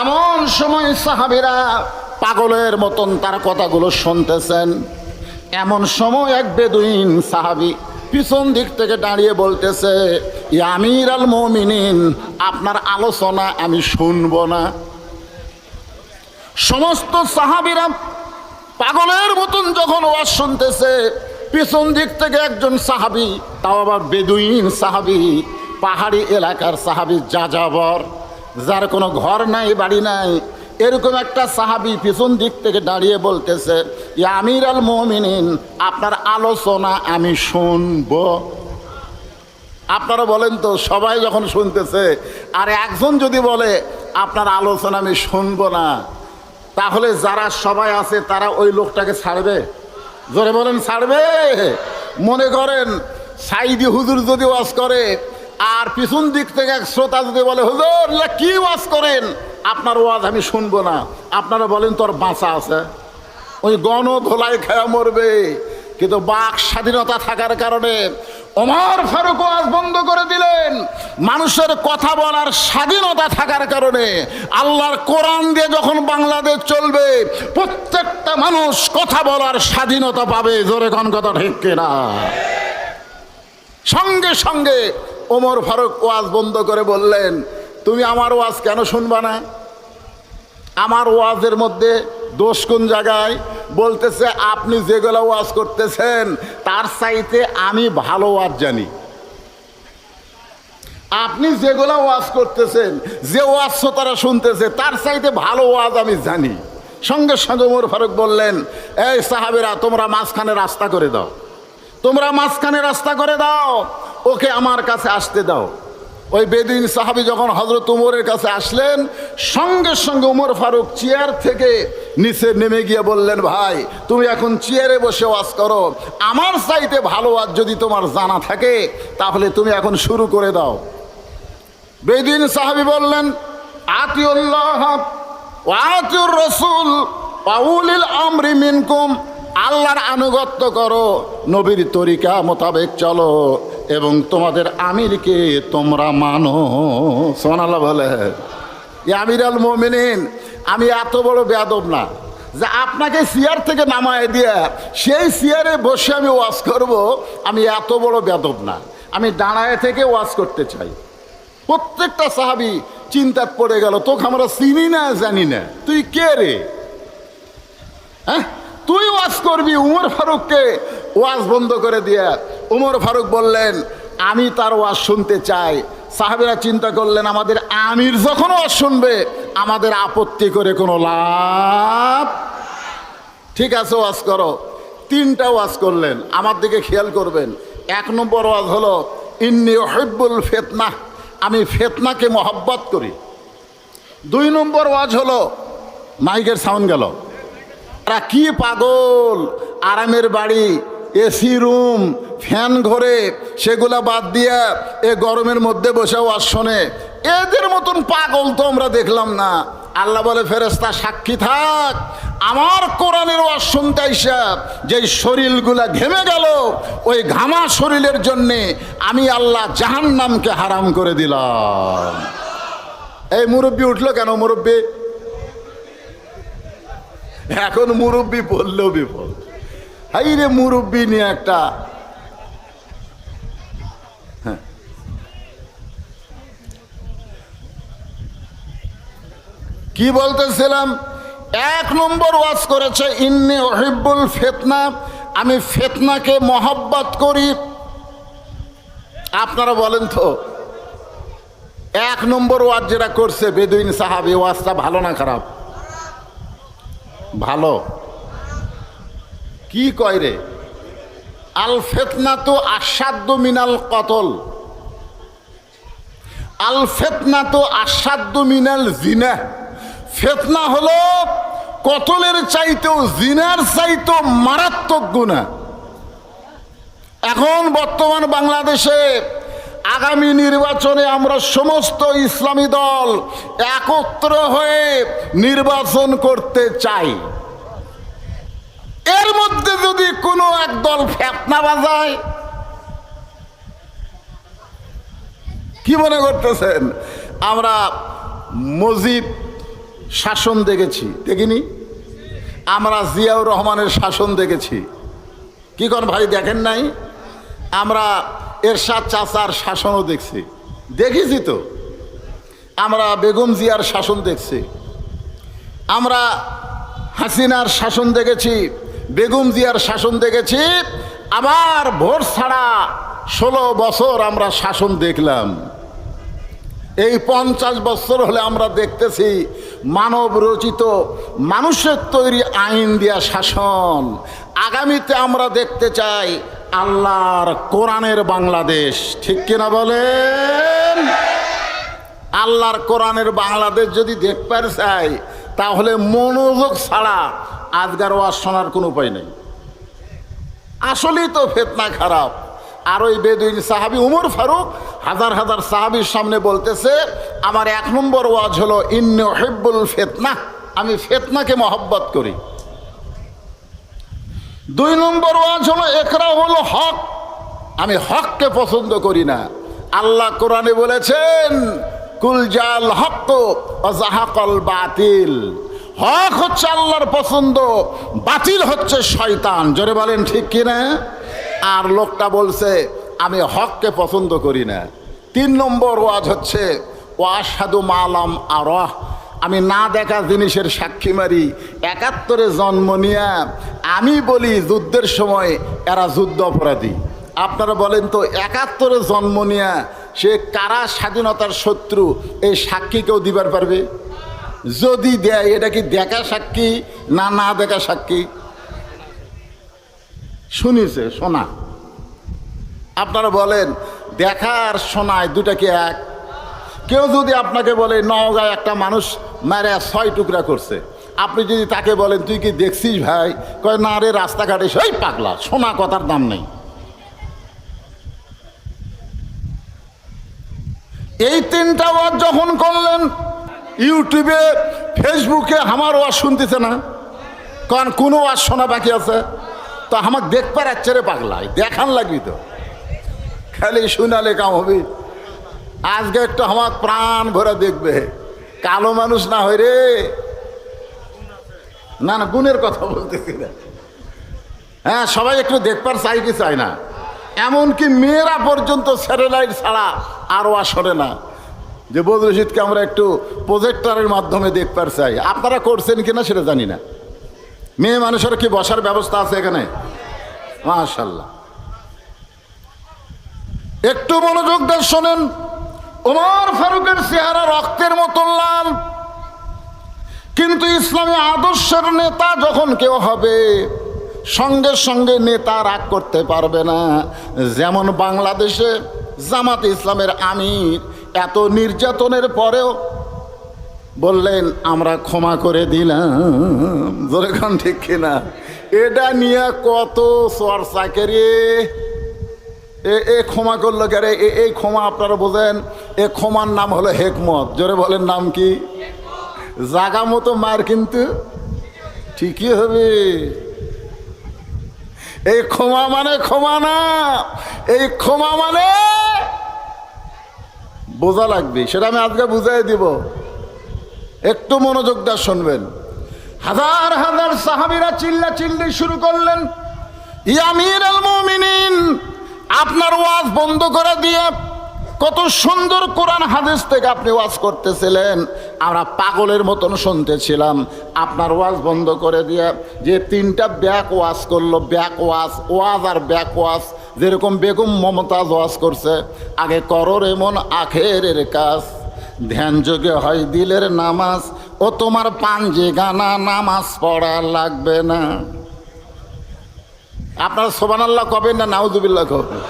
এমন সময় সাহাবিরা পাগলের মতন তার কথাগুলো শুনতেছেন। এমন সময় এক বেদুইন সাহাবি পিছন দিক থেকে দাঁড়িয়ে বলতেছে "ইয়া আমির আল মমিনিন, আপনার আলোচনা আমি শুনব না। সমস্ত সাহাবিরা পাগলের মতন যখন ওয়াজ শুনতেছে, পিছন দিক থেকে একজন সাহাবি, তাও আবার বেদুইন সাহাবি, পাহাড়ি এলাকার সাহাবি যাযাবর। যার কোনো ঘর নাই, বাড়ি নাই, এরকম একটা সাহাবি পিছন দিক থেকে দাঁড়িয়ে বলতেছে আমির আল মোমিনিন, আপনার আলোচনা আমি শুনব। আপনারা বলেন তো, সবাই যখন শুনতেছে, আর একজন যদি বলে, আপনার আলোচনা আমি শুনব না, তাহলে যারা সবাই আছে, তারা ওই লোকটাকে ছাড়বে? জোরে বলেন, ছাড়বে? মনে করেন, সাইদি হুজুর যদি ওয়াজ করে আর পিছন দিক থেকে এক শ্রোতা যদি বলে, হুজুর কি ওয়াজ করেন? আপনার ওয়াজ আমি শুনব না। আপনারা বলেন, তোর বাঁচা আছে। ওই গণ ধোলাই খেয়া মরবে। কিন্তু বাক স্বাধীনতা থাকার কারণে ওমর ফারুক ওয়াজ বন্ধ করে দিলেন। মানুষের কথা বলার স্বাধীনতা থাকার কারণে আল্লাহর কোরআন দিয়ে যখন বাংলাদেশ চলবে, প্রত্যেকটা মানুষ কথা বলার স্বাধীনতা পাবে। জোরে কোন কথা ঠিক কিনা? সঙ্গে সঙ্গে ওমর ফারুক ওয়াজ বন্ধ করে বললেন, তুমি আমার ওয়াজ কেন শুনবা না? আমার ওয়াজের মধ্যে দোষ কোন জায়গায়? বলতেছে, আপনি যেগুলো ওয়াজ করতেছেন, তার চাইতে আমি ভালো ওয়াজ জানি। আপনি যেগুলো ওয়াজ করতেছেন, যে ওয়াজ তারা শুনতেছে, তার চাইতে ভালো ওয়াজ আমি জানি। সঙ্গে সঙ্গে ওমর ফারুক বললেন, এই সাহাবেরা, তোমরা মাঝখানে রাস্তা করে দাও। তোমরা মাঝখানে রাস্তা করে দাও। ওকে আমার কাছে আসতে দাও। ওই বেদিন সাহাবি যখন হজরত উমরের কাছে আসলেন, সঙ্গে সঙ্গে উমর ফারুক চেয়ার থেকে নিচে নেমে গিয়ে বললেন, ভাই, তুমি এখন চেয়ারে বসে ওয়াজ করো। আমার চাইতে ভালো ওয়াজ যদি তোমার জানা থাকে, তাহলে তুমি এখন শুরু করে দাও। বেদিন সাহাবি বললেন, আতিউল্লাহ আতিউর রসুল পাউলিল আমরি মিনকুম। আল্লাহর আনুগত্য করো, নবীর তরিকা মোতাবেক চলো, এবং তোমাদের আমিরকে তোমরা মানো। সোনাল্লাহ বলে। আমির আল মোমিনিন, আমি এত বড় বেয়াদব না। যে আপনাকে চেয়ার থেকে নামায় দিয়ে, সেই চেয়ারে বসে আমি ওয়াশ করব, আমি এত বড় বেয়াদব না। আমি দাঁড়ায় থেকে ওয়াশ করতে চাই। প্রত্যেকটা সাহাবি চিন্তাত পড়ে গেল, তোকে আমরা চিনি না, জানি না। তুই কে রে? হ্যাঁ? তুই ওয়াজ করবি উমর ফারুককে। ওয়াজ বন্ধ করে দিয়ে উমর ফারুক বললেন, আমি তার ওয়াজ শুনতে চাই। সাহাবেরা চিন্তা করলেন, আমাদের আমির যখন ওয়াজ শুনবে, আমাদের আপত্তি করে কোনো লাভ ঠিক আছে, ওয়াজ করো। তিনটা ওয়াজ করলেন, আমার দিকে খেয়াল করবেন। এক নম্বর ওয়াজ হলো, ইন্নি হেব্বুল ফেতনা। আমি ফেতনাকে মহব্বত করি। দুই নম্বর ওয়াজ হলো, মাইকের সাউন্ড গেল। তারা কি পাগল? আরামের বাড়ি, এসি রুম, ফ্যান ঘরে, সেগুলা বাদ দিয়া এ গরমের মধ্যে বসে ওয়াজ শোনে। এদের মতন পাগল তো আমরা দেখলাম না। আল্লাহ বলে ফেরেস্তা সাক্ষী থাক। আমার কোরআনের ওয়াজ শুনতে আইসা যে শরীরগুলা ঘেমে গেল, ওই ঘামা শরীরের জন্যে আমি আল্লাহ জাহান্নামকে হারাম করে দিলাম। এই মুরব্বী উঠল কেন মুরব্বী? এখন মুরব্বী বললেও বিপদ। হাই রে মুরব্বী, নিয়ে একটা হ্যাঁ। কি বলতেছিলাম? এক নম্বর ওয়াজ করেছে, ইন্নি ওহিবুল ফেতনা আমি ফেতনাকে মহব্বত করি। আপনারা বলেন তো, এক নম্বর ওয়াজ যেটা করছে বেদুইন সাহাবি, ওয়াজটা ভালো না খারাপ? ভালো। কি কয় রে? আল ফেতনা তো আসাধ্য মিনাল কতল। আল ফেতনা তো আসাধ্য মিনাল জিনা। ফেতনা হলো কতলের চাইতেও জিনার চাইতেও মারাত্মক গুণা এখন বর্তমান বাংলাদেশে আগামী নির্বাচনে আমরা সমস্ত ইসলামী দল একত্র হয়ে নির্বাচন করতে চাই। এর মধ্যে যদি কোনো এক দল ফেতনা বাজায়, কি মনে করতেছেন? আমরা মসজিদ শাসন দেখেছি, দেখিনি? আমরা জিয়াউর রহমানের শাসন দেখেছি। কি কর ভাই, দেখেন নাই? আমরা এরশাদ চাচার শাসনও দেখছি। দেখেছি তো? আমরা বেগম জিয়ার শাসন দেখছি। আমরা হাসিনার শাসন দেখেছি, বেগম জিয়ার শাসন দেখেছি। আবার ভোট ছাড়া ষোলো বছর আমরা শাসন দেখলাম। এই পঞ্চাশ বছর হলে আমরা দেখতেছি মানব রচিত মানুষের তৈরি আইন দিয়া শাসন। আগামীতে আমরা দেখতে চাই আল্লাহর কোরআনের বাংলাদেশ। ঠিক কিনা বলেন? আল্লাহর কোরআনের বাংলাদেশ যদি দেখবার চাই, তাহলে মনোযোগ ছাড়া আজগার ওয়াজ শোনার কোনো উপায় নেই। আসলেই তো ফেতনা খারাপ। আর ওই বেদুইন সাহাবি উমর ফারুক হাজার হাজার সাহাবির সামনে বলতেছে, আমার এক নম্বর ওয়াজ হলো, ইন্ন হেব্বুল ফেতনা। আমি ফেতনাকে মহব্বত করি। দুই নম্বর ওয়াজ হলো, একরা হলো হক। আমি হককে পছন্দ করি না। আল্লাহ কোরআনে বলেছেন কুলজাল হক অজাহাকল বাতিল। হক হচ্ছে আল্লাহর পছন্দ, বাতিল হচ্ছে শয়তান। জোরে বলেন, ঠিক কিনা? আর লোকটা বলছে, আমি হককে পছন্দ করি না। তিন নম্বর ওয়াজ হচ্ছে ওয়াসাদু মালাম আরহ। আমি না দেখা জিনিসের সাক্ষী মারি। একাত্তরে জন্ম নিয়া আমি বলি যুদ্ধের সময় এরা যুদ্ধ অপরাধী। আপনারা বলেন তো, একাত্তরে জন্ম নিয়া সে কারা স্বাধীনতার শত্রু, এই সাক্ষী কেউ দিবার পারবে? যদি দেয়, এটা কি দেখা সাক্ষী না না দেখা সাক্ষী? শুনিছে, শোনা। আপনারা বলেন দেখা আর শোনায় দুটা কি এক? কেউ যদি আপনাকে বলে, নওগাঁয় একটা মানুষ মারে ছয় টুকরা করছে। আপনি যদি তাকে বলেন, তুই কি দেখছিস ভাই? কয়, না রে, রাস্তাঘাটে সেই পাগলা, সোনা কথার দাম নেই। এই তিনটা ওয়াজ যখন করলেন, ইউটিউবে, ফেসবুকে আমার ওয়াজ শুনতেছে না। কারণ কোনো ওয়াজ শোনা বাকি আছে। তো আমাকে দেখবার এক রে পাগলাই দেখান লাগবি তো। খালি শুনালে কাম হবে। আজকে একটু আমার প্রাণ ভরে দেখবে। কালো মানুষ না হয় রে। না না, গুণের কথা বলতেছি না। হ্যাঁ সবাই একটু দেখবার চাই কি চায় না। এমনকি মেয়েরা পর্যন্ত স্যাটেলাইট ছাড়া আরও আসরে না। যে বদরশিদকে আমরা একটু প্রজেক্টারের মাধ্যমে দেখবার চাই। আপনারা করছেন কিনা সেটা জানি না। মেয়ে মানুষের কি বসার ব্যবস্থা আছে এখানে? মাশাল্লাহ একটু মনোযোগ দিয়ে শোনেন। ওমর ফারুকের চেহারা রক্তের মতো লাল। কিন্তু ইসলামী আদর্শের নেতা যখন কেউ হবে, সঙ্গে সঙ্গে নেতা রাগ করতে পারবে না। যেমন বাংলাদেশে জামাত ইসলামের আমির এত নির্যাতনের পরেও বললেন, আমরা ক্ষমা করে দিলাম। ঠিক কিনা? এটা নিয়ে কত চর্চা করে। এ এ ক্ষমা করল কেরে এ এই ক্ষমা আপনারা বোঝেন? এ ক্ষমার নাম হলো হেকমত। জোরে বলেন নাম কি? জাগা মতো মার কিন্তু ঠিকই হবে। এই ক্ষমা মানে ক্ষমা না, এই ক্ষমা মানে বোঝা লাগবে। সেটা আমি আজকে বুঝাই দিব। একটু মনোযোগটা শুনবেন। হাজার হাজার সাহাবিরা চিল্লা চিল্লি শুরু করলেন। ইয়ামির আল মুমিনিন আপনার ওয়াজ বন্ধ করে দিয়ে কত সুন্দর কোরআন হাদিস থেকে আপনি ওয়াজ করতেছিলেন। আমরা পাগলের মতন শুনতেছিলাম। আপনার ওয়াজ বন্ধ করে দিয়ে যে তিনটা ব্যাক ওয়াজ করল, ব্যাক ওয়াজ ওয়াজ আর ব্যাক ওয়াজ, যেরকম বেগম মমতাজ ওয়াজ করছে, আগে করর এমন আখেরের কাজ, ধ্যান যোগে হয় দিলের নামাজ, ও তোমার পাঞ্জে গানা, নামাজ পড়া লাগবে না। আপনার সোবান আল্লাহ কবেন না, নাউজুবিল্লাহ কবেন।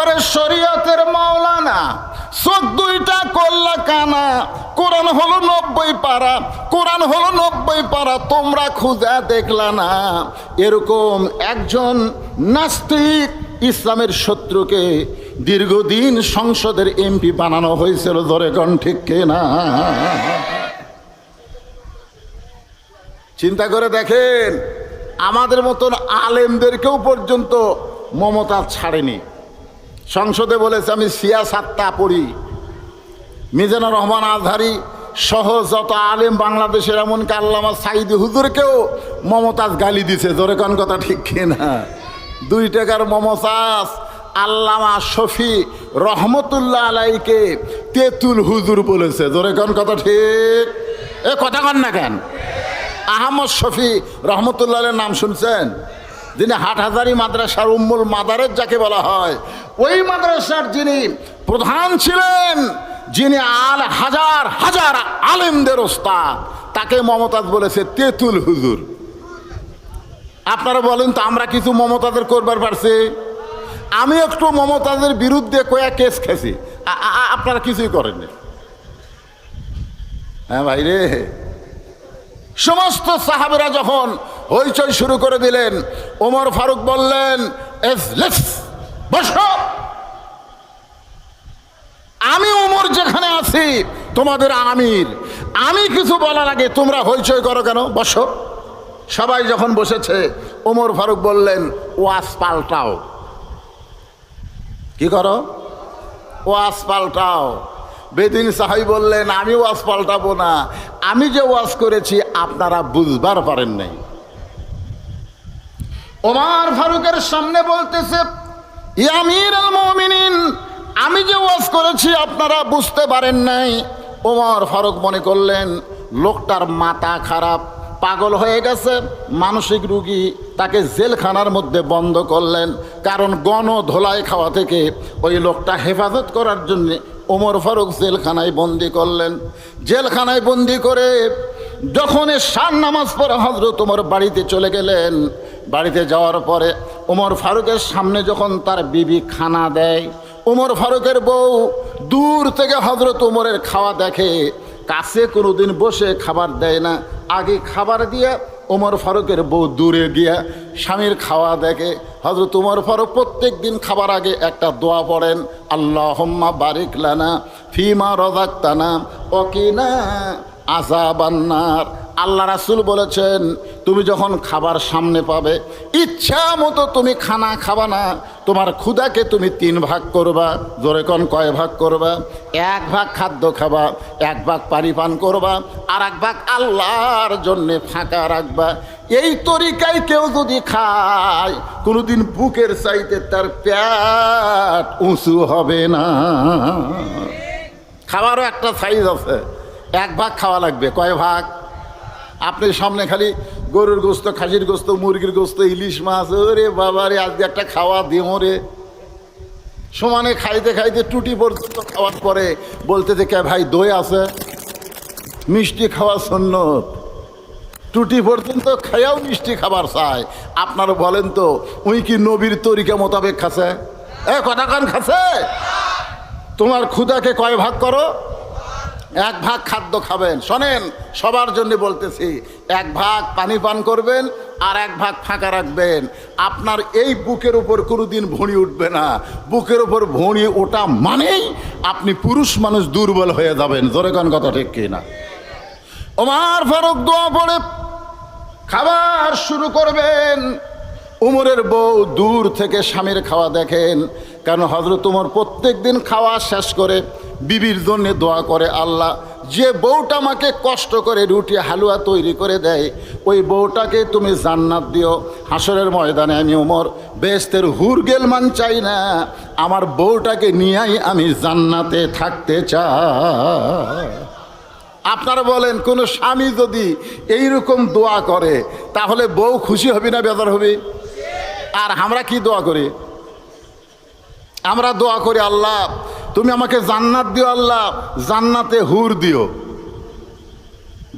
ওরে শরীয়তের মাওলানা চোদ্দইটা করলা কানা, কোরআন হলো নব্বই পারা, কোরআন হলো নব্বই পারা, তোমরা খুঁজা দেখলা না। এরকম একজন নাস্তিক ইসলামের শত্রুকে দীর্ঘদিন সংসদের এমপি বানানো হয়েছিল, ধরে গণ ঠিক না? চিন্তা করে দেখেন আমাদের মতন আলেমদেরকেও পর্যন্ত মমতা ছাড়েনি। সংসদে বলেছে, আমি সিয়াসাত্তা পড়ি। মিজানুর রহমান আজহারি সহ যত আলেম বাংলাদেশের এমনকি আল্লামা সাইদি হুজুরকেও মমতাজ গালি দিছে। জোরে কোন কথা ঠিক কিনা? দুই টাকার মমতাজ, আল্লামা শফি রহমতুল্লাহ আলাইকে তেতুল হুজুর বলেছে। জোরে কোন কথা ঠিক? এ কথা কন না কেন? আহমদ শফি রহমতুল্লাহের নাম শুনছেন? যিনি হাটহাজারি মাদ্রাসার উম্মুল মাদারের যাকে বলা হয়। ওই মাদ্রাসার যিনি প্রধান ছিলেন, যিনি আল হাজার হাজার আলেমদের ওস্তাদ, তাকে মমতাজ বলেছে তেতুল হুজুর। আপনারা বলেন তো, আমরা কিছু মমতাদের করবার পারছি? আমি একটু মমতাদের বিরুদ্ধে কয়া কেস খেছি আপনারা কিছুই করেননি। হ্যাঁ ভাই রে। সমস্ত সাহাবেরা যখন হইচই শুরু করে দিলেন ওমর ফারুক বললেন "এজলিস, বসো। আমি ওমর যেখানে আছি তোমাদের আমির। আমি কিছু বলার আগে তোমরা হইচই করো কেন? বসো। সবাই যখন বসেছে ওমর ফারুক বললেন ওয়াস পাল্টাও। কি করো? ওয়াজ পাল্টাও। বেদিন সাহাই বললেন, আমি ওয়াজ পাল্টাবো না। আমি যে ওয়াজ করেছি, আপনারা বুঝবার পারেন নাই। ওমার ফারুকের সামনে বলতেছে, ইয়ামির আল মমিনিন, আমি যে ওয়াজ করেছি, আপনারা বুঝতে পারেন নাই। ওমর ফারুক মনে করলেন, লোকটার মাথা খারাপ, পাগল হয়ে গেছে, মানসিক রুগী তাকে জেলখানার মধ্যে বন্ধ করলেন, কারণ গণ ধোলাই খাওয়া থেকে ওই লোকটা হেফাজত করার জন্য ওমর ফারুক জেলখানায় বন্দি করলেন। জেলখানায় বন্দি করে যখন সার নামাজ পড়ে হজরত ওমর বাড়িতে চলে গেলেন, বাড়িতে যাওয়ার পরে ওমর ফারুকের সামনে যখন তার বিবি খানা দেয়, ওমর ফারুকের বউ দূর থেকে হজরত ওমরের খাওয়া দেখে, কাছে কোনোদিন বসে খাবার দেয় না। আগে খাবার দিয়ে ওমর ফারুকের বউ দূরে গিয়া স্বামীর খাওয়া দেখে হজরত উমর ফারুক প্রত্যেক দিন খাবার আগে একটা দোয়া পড়েন আল্লাহ বারিক লানা ফিমা রজাক্তানা অকিনা আজা বান্নার আল্লাহ রাসুল বলেছেন, তুমি যখন খাবার সামনে পাবে ইচ্ছা মতো তুমি খানা খাবা না তোমার ক্ষুদাকে তুমি তিন ভাগ করবা, জোরে কন কয় ভাগ করবা? এক ভাগ খাদ্য খাবা, এক ভাগ পানি পান করবা আর এক ভাগ আল্লাহর জন্যে ফাঁকা রাখবা। এই তরিকায় কেউ যদি খায়, কোনোদিন বুকের চাইতে তার প্যাট উঁচু হবে না। খাবারও একটা সাইজ আছে। এক ভাগ খাওয়া লাগবে, কয় ভাগ? আপনি সামনে খালি গরুর গোস্ত, খাসির গোস্ত, মুরগির গোস্ত, ইলিশ মাছ, ওরে বাবা রে, আজকে একটা খাওয়া দিও রে। সমানে খাইতে খাইতে টুটি পর্যন্ত খাওয়ার পরে বলতে কে ভাই, দই আছে? মিষ্টি খাওয়া সন্ন্যত টুটি পর্যন্ত খাইয়াও মিষ্টি খাবার চায়। আপনারা বলেন তো, উই কি নবীর তরিকা মোতাবেক খাছে এ, কথা কান খাছে তোমার ক্ষুদাকে কয় ভাগ করো? এক ভাগ খাদ্য খাবেন। শোনেন, সবার জন্য বলতেছি, এক ভাগ পানি পান করবেন আর এক ভাগ ফাঁকা রাখবেন। আপনার এই বুকের উপর কোনোদিন ভুঁড়ি উঠবে না। বুকের উপর ভুঁড়ি ওটা মানেই আপনি পুরুষ মানুষ দুর্বল হয়ে যাবেন। জোরে কোন কথা ঠিক কি না ওমার ফারুক দোয়া পড়ে, খাবার শুরু করবেন। উমরের বউ দূর থেকে স্বামীর খাওয়া দেখেন। কারণ হজরত উমর প্রত্যেক দিন খাওয়া শেষ করে বিবির জন্য দোয়া করে, আল্লাহ, যে বউটা আমাকে কষ্ট করে রুটি, হালুয়া তৈরি করে দেয়, ওই বউটাকে তুমি জান্নাত দিও। হাসরের ময়দানে আমি উমর বেস্তের হুরগেল মান চাই না, আমার বউটাকে নিয়েই আমি জান্নাতে থাকতে চাই। আপনারা বলেন, কোনো স্বামী যদি এইরকম দোয়া করে, তাহলে বউ খুশি হবে না বেদার হবে? আর আমরা কি দোয়া করি? আমরা দোয়া করি, আল্লাহ, তুমি আমাকে জান্নাত দিও, আল্লাহ, জান্নাতে হুর দিও।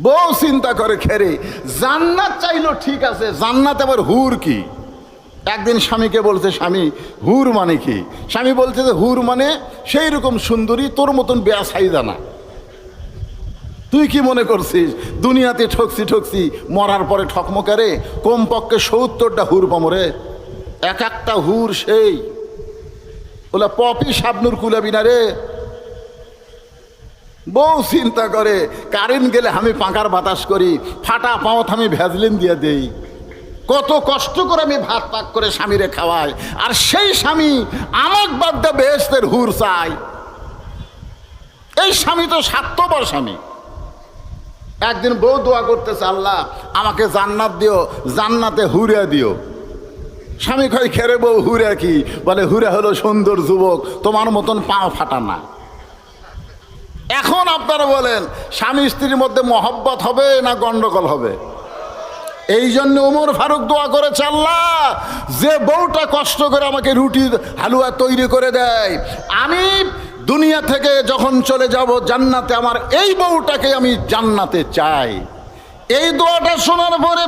বউ চিন্তা করে, খেরে, জান্নাত চাইলো ঠিক আছে, জান্নাত আবার হুর কি? একদিন স্বামীকে বলছে, স্বামী, হুর মানে কি? স্বামী বলছে যে, হুর মানে সেই রকম সুন্দরী, তোর মতন বেয়া সাইদা না। তুই কি মনে করছিস, দুনিয়াতে ঠকছি ঠকছি, মরার পরে ঠকমকারে কমপক্ষে সত্তরটা হুর পামরে এক একটা হুর সেই। বলে পপি শাবনুর কুলাবি না রে। বউ চিন্তা করে, কারেন্ট গেলে আমি পাঁকার বাতাস করি, ফাটা পাওয়াত আমি ভ্যাজলিন দিয়ে দেই। কত কষ্ট করে আমি ভাত পাক করে স্বামীরে খাওয়াই, আর সেই স্বামী আমাক বাদ বেহেস্তের হুর চাই। এই স্বামী তো স্বার্থপর স্বামী। একদিন বউ দোয়া করতেছে, আল্লাহ, আমাকে জান্নাত দিও, জান্নাতে হুরে দিও। স্বামী কয় খেরে বউ, হুরা কি? বলে, হুরা হলো সুন্দর যুবক, তোমার মতন পা ফাটা না। এখন আপনারা বলেন, স্বামী স্ত্রীর মধ্যে মহব্বত হবে না গন্ডগোল হবে? এই জন্য উমর ফারুক দোয়া করেছে, আল্লাহ, যে বউটা কষ্ট করে আমাকে রুটি, হালুয়া তৈরি করে দেয়, আমি দুনিয়া থেকে যখন চলে যাব জান্নাতে, আমার এই বউটাকে আমি জান্নাতে চাই। এই দোয়াটা শোনার পরে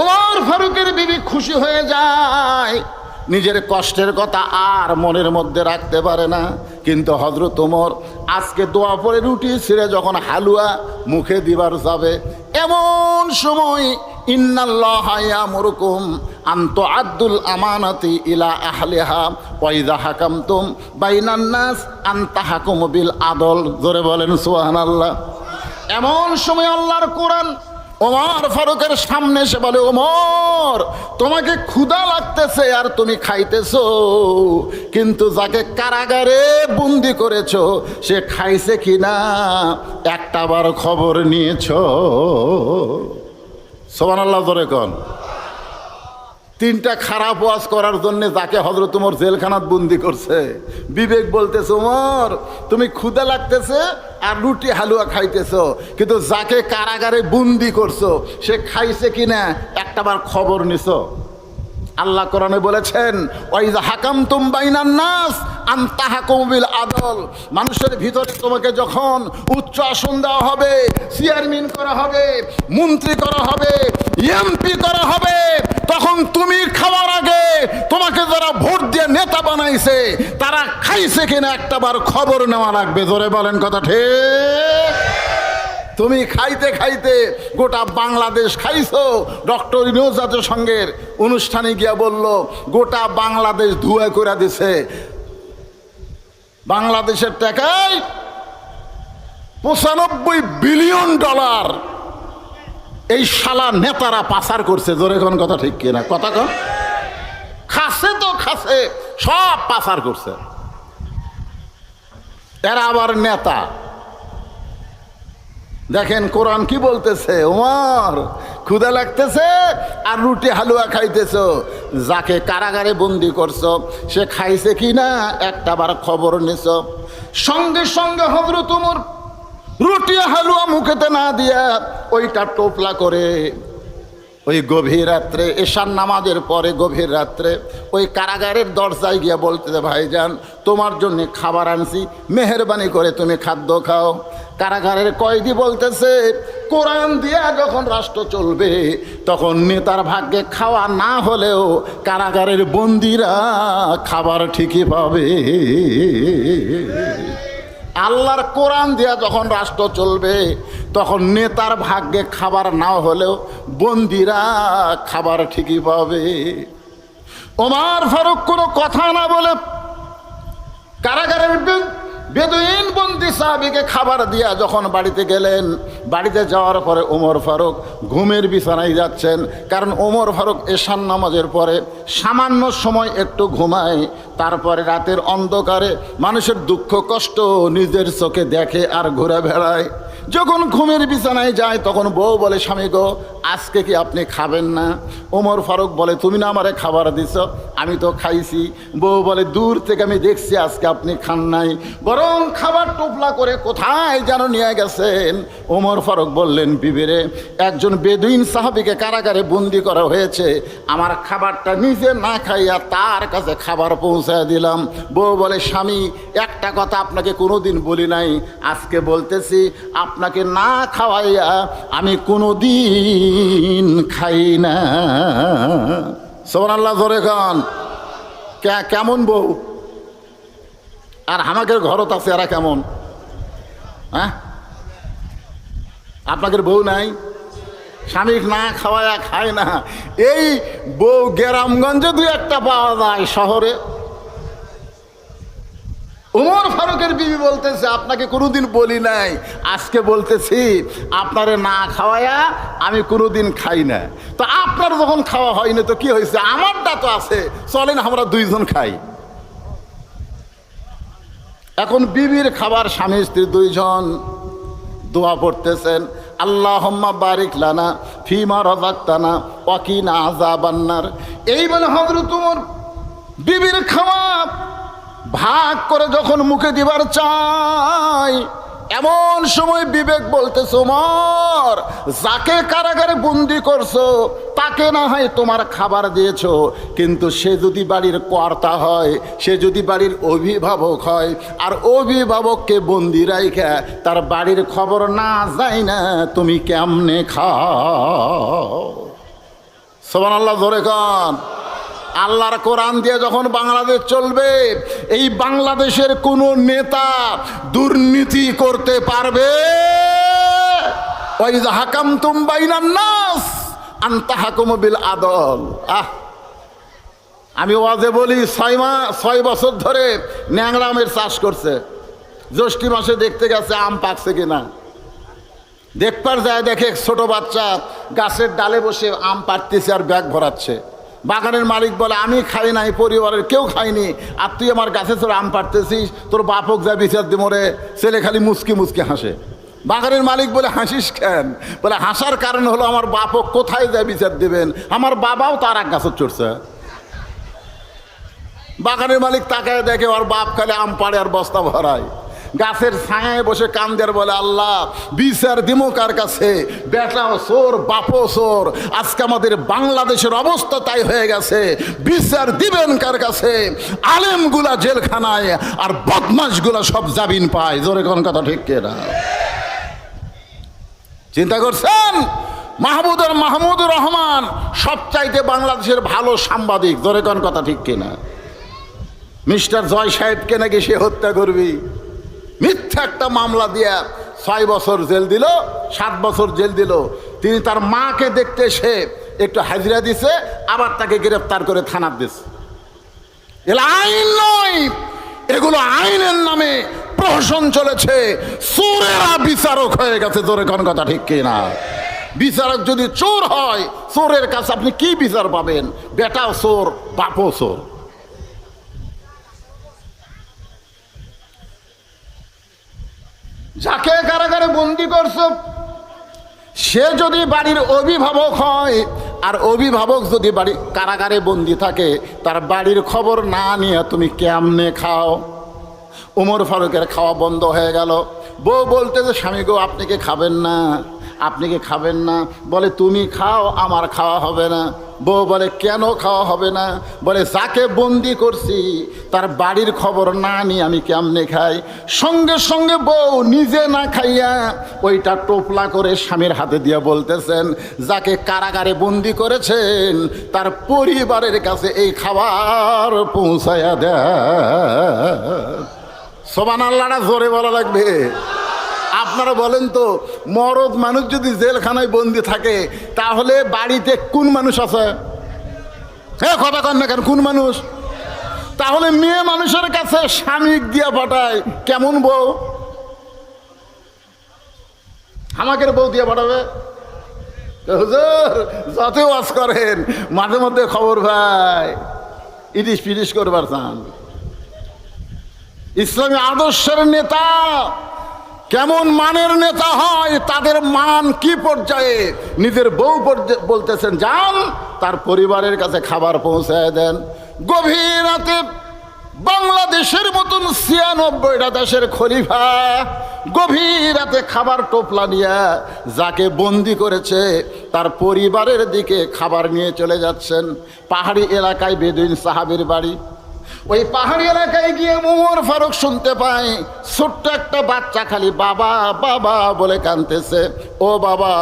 ওমর ফারুকের বিবি খুশি হয়ে যায়। নিজের কষ্টের কথা আর মনের মধ্যে রাখতে পারে না। কিন্তু হজরত ওমর আজকে দোয়া পরে রুটি ছিঁড়ে যখন হালুয়া মুখে দিবার যাবে, এমন সময় ইন্নাল্লাহায়ামুরকুম আন্ত আব্দুল আমানাতি ইলা আহলিহা ওয়াইদা হাকামতুম বাইনান নাস আনতা হাকুম বিল আদল। জোরে বলেন সুবহানাল্লাহ। এমন সময় আল্লাহর কোরআন ওমর ফারুকের সামনে এসে বলে, ওমর, তোমাকে ক্ষুধা লাগতেছে আর তুমি খাইতেছো। কিন্তু যাকে কারাগারে বন্দি করেছ, সে খাইছে কিনা একটা বার খবর নিয়েছ। সোমান আল্লাহ ধরে কন। তিনটা খারাপ ওয়াজ করার জন্য যাকে হজরত তোমার জেলখানাত বন্দি করছে। বিবেক বলতেছে ওমর তুমি ক্ষুদে লাগতেছে আর রুটি হালুয়া খাইতেছ, কিন্তু যাকে কারাগারে বন্দি করছ, সে খাইছে কি না একটাবার খবর নিছ। আল্লাহ কোরআনে বলেছেন ওই হাকাম তুম বাইনার নাস আন্তা হাকুমিল আদল। মানুষের ভিতরে তোমাকে যখন উচ্চ আসন দেওয়া হবে, চেয়ারম্যান করা হবে, মন্ত্রী করা হবে, এমপি করা হবে, তখন তুমি খাওয়ার আগে তোমাকে যারা ভোট দিয়ে নেতা বানাইছে, তারা খাইছে কিনা একটাবার খবর নেওয়া লাগবে। জোরে বলেন কথা ঠিক? তুমি খাইতে খাইতে গোটা বাংলাদেশ খাইছো। ডক্টর ইনোজাতের সঙ্গে অনুষ্ঠানে গিয়া বলল, গোটা বাংলাদেশ ধুয়া করে দিছে। বাংলাদেশের টাকায় পঁচানব্বই বিলিয়ন ডলার এই শালা নেতারা পাচার করছে। জোরে কোন কথা ঠিক কিনা? কথা কন? খাসে তো খাসে, সব পাচার করছে। এরা আবার নেতা। দেখেন কোরআন কি বলতেছে? ওমর ক্ষুদা লাগতেছে আর রুটি হালুয়া খাইতেছ। যাকে কারাগারে বন্দি করছ, সে খাইছে কি না একটা বার খবর নিছ। সঙ্গে সঙ্গে হজরত উমর রুটি হালুয়া মুখেতে না দিয়া ওইটা টোপলা করে ওই গভীর রাত্রে এশান নামাজের পরে গভীর রাত্রে ওই কারাগারের দরজায় গিয়ে বলতে ভাইজান, তোমার জন্য খাবার আনছি, মেহরবানি করে তুমি খাদ্য খাও। কারাগারের কয়েদি বলতেছে, কোরআন দিয়া যখন রাষ্ট্র চলবে, তখন নেতার ভাগ্যে খাওয়া না হলেও কারাগারের বন্দিরা খাবার ঠিকই পাবে। আল্লাহর কোরআন দিয়া যখন রাষ্ট্র চলবে, তখন নেতার ভাগ্যে খাবার না হলেও বন্দিরা খাবার ঠিকই পাবে। ওমার ফারুক কোনো কথা না বলে কারাগারের বেদুইন বন্দি সাহাবিকে খাবার দিয়া যখন বাড়িতে গেলেন, বাড়িতে যাওয়ার পরে ওমর ফারুক ঘুমের বিছানায় যাচ্ছেন। কারণ ওমর ফারুক এশান নামাজের পরে সামান্য সময় একটু ঘুমায়, তারপরে রাতের অন্ধকারে মানুষের দুঃখ, কষ্ট নিজের চোখে দেখে আর ঘুরে বেড়ায়। যখন ঘুমের বিছানায় যায়, তখন বউ বলে, স্বামী গো, আজকে কি আপনি খাবেন না? ওমর ফারুক বলে, তুমি না আমারে খাবার দিছ, আমি তো খাইছি। বউ বলে, দূর থেকে আমি দেখছি আজকে আপনি খান নাই। বরং খাবার টোপলা করে কোথায় যেন নিয়ে গেছেন? ওমর ফারুক বললেন, বিবিরে, একজন বেদুইন সাহাবিকে কারাগারে বন্দি করা হয়েছে। আমার খাবারটা নিজে না খাইয়া তার কাছে খাবার পৌঁছায় দিলাম। বউ বলে, স্বামী, একটা কথা আপনাকে কোনোদিন বলি নাই। আজকে বলতেছি আপনাকে না খাওয়াইয়া আমি কোনো দিন খাই না। সোমান আল্লাহ ধরে খান কেমন বউ? আর আমাদের ঘরত আছে এরা কেমন? হ্যাঁ? আপনাদের বউ নাই? স্বামী না খাওয়ায়া খায় না। এই বউ গ্রামগঞ্জে দুই একটা পাওয়া যায় শহরে। উমর ফারুকের বিবি বলতেছে, আপনাকে কোনোদিন বলি নাই। আজকে বলতেছি, আপনারে না খাওয়ায়া আমি কোনোদিন খাই না। তো আপনার যখন খাওয়া হয়নি, তো কি হয়েছে? আমারটা তো আছে। চলেন, আমরা দুইজন খাই। এখন বিবির খাবার, স্বামী, স্ত্রী দুইজন দোয়া পড়তেছেন, আল্লাহম্মা বারিক লানা ফিমা রাজাক্তানা ওয়াকিনা আযাবান্নার এই বলে হযরত তোমার বিবির খাওয়া ভাগ করে যখন মুখে দিবার চাই, এমন সময় বিবেক বলতেছে, উমর, যাকে কারাগারে বন্দি করছ, তাকে না হয় তোমার খাবার দিয়েছ। কিন্তু সে যদি বাড়ির কর্তা হয়, সে যদি বাড়ির অভিভাবক হয়, আর অভিভাবককে বন্দি রাইখা, তার বাড়ির খবর না যায় না, তুমি কেমনে খাও? সোমান আল্লাহ ধরে কন। আল্লাহর কোরআন দিয়ে যখন বাংলাদেশ চলবে, এই বাংলাদেশের কোন নেতা দুর্নীতি করতে পারবে? ওই হাকাম তুমবাইনার নাস, আন্তা হাকুম বিল আদল। আহ! আমি ওয়াজে বলি, ছয় মা, ছয় বছর ধরে ন্যাংরা আমের চাষ করছে। জ্যৈষ্ঠী মাসে দেখতে গেছে আম পাকছে কিনা। দেখবার যায় দেখে ছোট বাচ্চা গাছের ডালে বসে আম পাড়তেছে আর ব্যাগ ভরাচ্ছে। বাগানের মালিক বলে, আমি খাই নাই, পরিবারের কেউ খাইনি আর তুই আমার গাছে তোর আম পাড়তেছিস, তোর বাপক যা বিচার দিমরে ছেলে খালি মুসকি মুসকি হাসে। বাগানের মালিক বলে, হাসিস কেন? বলে, হাসার কারণ হলো আমার বাপক কোথায় যায় বিচার দেবেন? আমার বাবাও তার এক গাছত চড়ছে। বাগানের মালিক তাকায় দেখে, ওর বাপ খালি আম পাড়ে আর বস্তা ভরায়। গাছের ছায়ায় বসে কান্দের বলে, আল্লাহ, বিচার দিমো কার কাছে? বেটাও সোর বাপো সোর আজকে আমাদের বাংলাদেশের অবস্থা তাই হয়ে গেছে। বিচার দিবেন কার কাছে? আলেমগুলা জেলখানায় আর বদমাসগুলা সব জামিন পায়। জোরে কোন কথা ঠিক কেনা চিন্তা করছেন? মাহমুদুর মাহমুদুর রহমান সবচাইতে বাংলাদেশের ভালো সাংবাদিক। জোরে কোন কথা ঠিক কিনা মিস্টার জয় সাহেবকে নাকি সে হত্যা করবি? মিথ্যা একটা মামলা দিয়া ছয় বছর জেল দিল, সাত বছর জেল দিল। তিনি তার মাকে দেখতে এসে একটু হাজিরা দিছে, আবার তাকে গ্রেফতার করে থানার দিছে। এগুলো আইন নয়, এগুলো আইনের নামে প্রহসন চলেছে। চোরেরা বিচারক হয়ে গেছে তোর কোন কথা ঠিক কিনা? বিচারক যদি চোর হয়, চোরের কাছে আপনি কি বিচার পাবেন? বেটাও চোর, বাপও চোর। যাকে কারাগারে বন্দি করছ, সে যদি বাড়ির অভিভাবক হয়, আর অভিভাবক যদি বাড়ি কারাগারে বন্দি থাকে, তার বাড়ির খবর না নিয়ে তুমি কেমনে খাও? উমর ফারুকের খাওয়া বন্ধ হয়ে গেল। বউ বলতে যে, স্বামী গো, আপনি কি খাবেন না? আপনি কি খাবেন না? বলে, তুমি খাও, আমার খাওয়া হবে না। বউ বলে, কেন খাওয়া হবে না? বলে, যাকে বন্দি করছি, তার বাড়ির খবর না নিয়ে আমি কেমনে খাই? সঙ্গে সঙ্গে বউ নিজে না খাইয়া ওইটা টোপলা করে স্বামীর হাতে দিয়ে বলতেছেন, যাকে কারাগারে বন্দি করেছেন, তার পরিবারের কাছে এই খাবার পৌঁছায়া দেয় সোমান আল্লাহটা জোরে বলা লাগবে। আপনারা বলেন তো, মরদ মানুষ যদি জেলখানায় বন্দি থাকে, তাহলে বাড়িতে কোন মানুষ আছে? হ্যাঁ কথা কন না কেন, কোন মানুষ? তাহলে মেয়ে মানুষের কাছে স্বামীক দিয়া পাঠায়, কেমন বউ? আমাকে বউ দিয়ে পাঠাবে? হুজুর, যত ওয়াজ করেন, মাঝে মধ্যে খবর ভাই ইটিস পিটিস করবার চান। ইসলামী আদর্শের নেতা কেমন মানের নেতা হয়, তাদের মান কি পর্যায়ে? নিজের বউ বলতেছেন, যান, তার পরিবারের কাছে খাবার পৌঁছায় দেন। গভীর রাতে বাংলাদেশের মতন ছিয়ানব্বইটা দেশের খলিফা গভীর রাতে খাবার টোপলা নিয়ে যাকে বন্দি করেছে, তার পরিবারের দিকে খাবার নিয়ে চলে যাচ্ছেন পাহাড়ি এলাকায় বেদুইন সাহাবের বাড়ি। ওই পাহাড়ি এলাকায় গিয়ে উমর ফারুক শুনতে পায়। ছোট্ট একটা বাচ্চা খালি বাবা বাবা বলে কানতেছে। ও বাবা,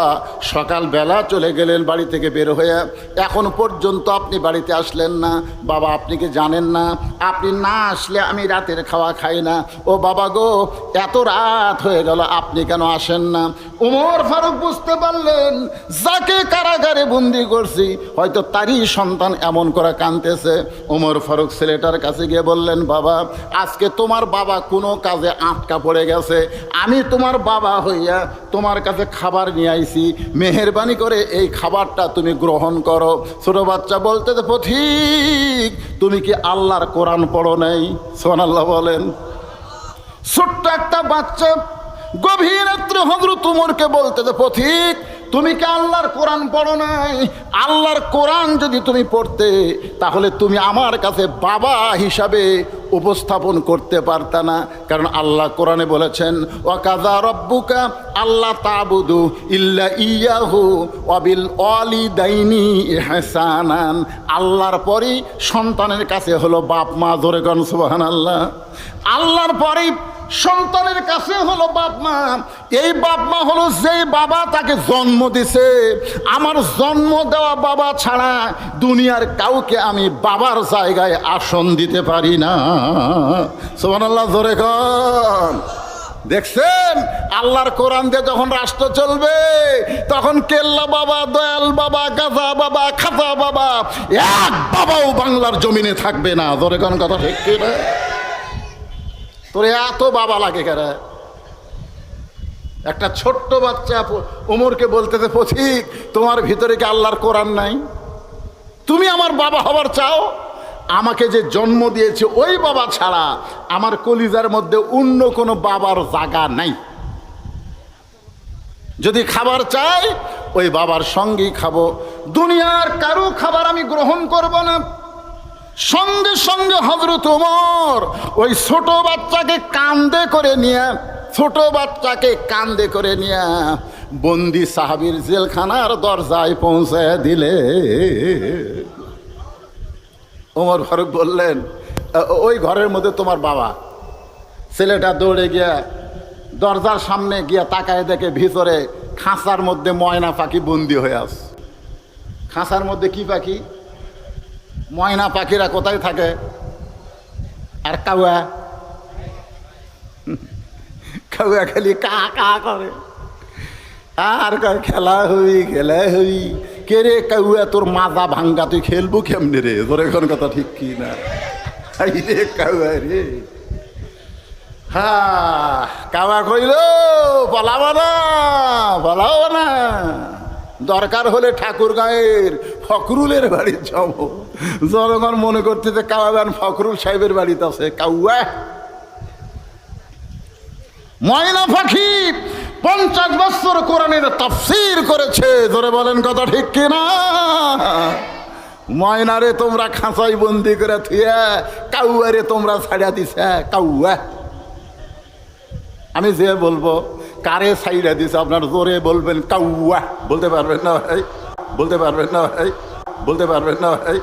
সকালবেলা চলে গেলেন বাড়ি থেকে বের হয়ে। এখন পর্যন্ত আপনি বাড়িতে আসলেন না। বাবা, আপনি কি জানেন না? আপনি না আসলে আমি রাতের খাওয়া খাই না। ও বাবা গো, এত রাত হয়ে গেল, আপনি কেন আসেন না? উমর ফারুক বুঝতে পারলেন, যাকে কারাগারে বন্দি করছি, হয়তো তারই সন্তান এমন করে কানতেছে। উমর ফারুক ছেলেটার কাছে গিয়ে বললেন, বাবা, আজকে তোমার বাবা কোনো কাজে আটকা পড়ে গেছে। আমি তোমার বাবা হইয়া তোমার কাছে খাবার নিয়ে আইছি। মেহরবানি করে এই খাবারটা তুমি গ্রহণ করো। ছোট বাচ্চা বলতে পথিক, তুমি কি আল্লাহর কোরআন পড়ো নাই? সোনাল্লাহ বলেন। ছোট্ট একটা বাচ্চা গভীর রাত্রে হজরত বলতে যে, পথিক, তুমি কি আল্লাহর কোরআন পড়ো নাই? আল্লাহর কোরআন যদি তুমি পড়তে, তাহলে তুমি আমার কাছে বাবা হিসাবে উপস্থাপন করতে পারতা না। কারণ আল্লাহ কোরআনে বলেছেন ওয়াকাদা রব্বুকা আল্লাহ তাবুদু ইল্লা ইয়াহু অবিল অলি দাইনি হেসানান আল্লাহর পরই সন্তানের কাছে হলো বাপ মা ধরে গণ সুবাহান আল্লাহ আল্লাহর পরেই সন্তানের কাছে হলো বাপ মা। এই বাপ মা হলো যেই বাবা তাকে জন্ম দিছে। আমার জন্ম দেওয়া বাবা ছাড়া দুনিয়ার কাউকে আমি বাবার জায়গায় আসন দিতে পারি না। সোমান আল্লাহ ধরে কন। দেখছেন? আল্লাহর কোরআন দিয়ে যখন রাষ্ট্র চলবে, তখন কেল্লা বাবা, দয়াল বাবা, গাজা বাবা, খাজা বাবা, এক বাবাও বাংলার জমিনে থাকবে না। ধরে কথা ঠিক না তোর এত বাবা লাগে কেন? একটা ছোট্ট বাচ্চা ওমরকে বলতেছে, পথিক, তোমার ভিতরে কি আল্লাহর কোরআন নাই? তুমি আমার বাবা হবার চাও? আমাকে যে জন্ম দিয়েছে ওই বাবা ছাড়া আমার কলিজার মধ্যে অন্য কোনো বাবার জায়গা নাই। যদি খাবার চাই, ওই বাবার সঙ্গেই খাব। দুনিয়ার কারও খাবার আমি গ্রহণ করব না। সঙ্গে সঙ্গে হজরত ওমর ওই ছোট বাচ্চাকে কান্দে করে নিয়ে, ছোট বাচ্চাকে কান্দে করে নিয়ে বন্দি সাহাবির জেলখানার দরজায় পৌঁছে দিলে। ওমর ফারুক বললেন ওই ঘরের মধ্যে তোমার বাবা। ছেলেটা দৌড়ে গিয়া দরজার সামনে গিয়া তাকায় দেখে ভিতরে খাঁচার মধ্যে ময়না পাখি বন্দি হয়ে আস খাঁচার মধ্যে কি পাখি? ময়না পাখিরা কোথায় থাকে? আর কাউয়া? কাউয়া খালি কা কা করে। আর খেলা হই খেলা হই কে রে কাউয়া, তোর মাজা ভাঙ্গা, তুই খেলব কেমনে রে? তোর এখন কথা ঠিক কি না? আই রে হ্যাঁ কাবা কইল, পলাবো না পলাবো না। দরকার হলে ঠাকুর গায়ের ফকরুলের বাড়ি যাব। জনগণ মনে করতেছে কাওয়াগান ফকরুল সাহেবের বাড়িতে আছে, কাউয়া। ময়না পাখি পঞ্চাশ বছর কোরআনের তাফসির করেছে ধরে বলেন কথা ঠিক কিনা? ময়নারে তোমরা খাঁচাই বন্দি করে থুয়া, কাউয়ারে তোমরা ছাড়া দিছে, কাউয়া। আমি যে বলব, কারে সাইডা দিছে? আপনার জোরে বলবেন, কাউয়া। বলতে পারবেন না ভাই? বলতে পারবেন না ভাই? বলতে পারবেন না ভাই?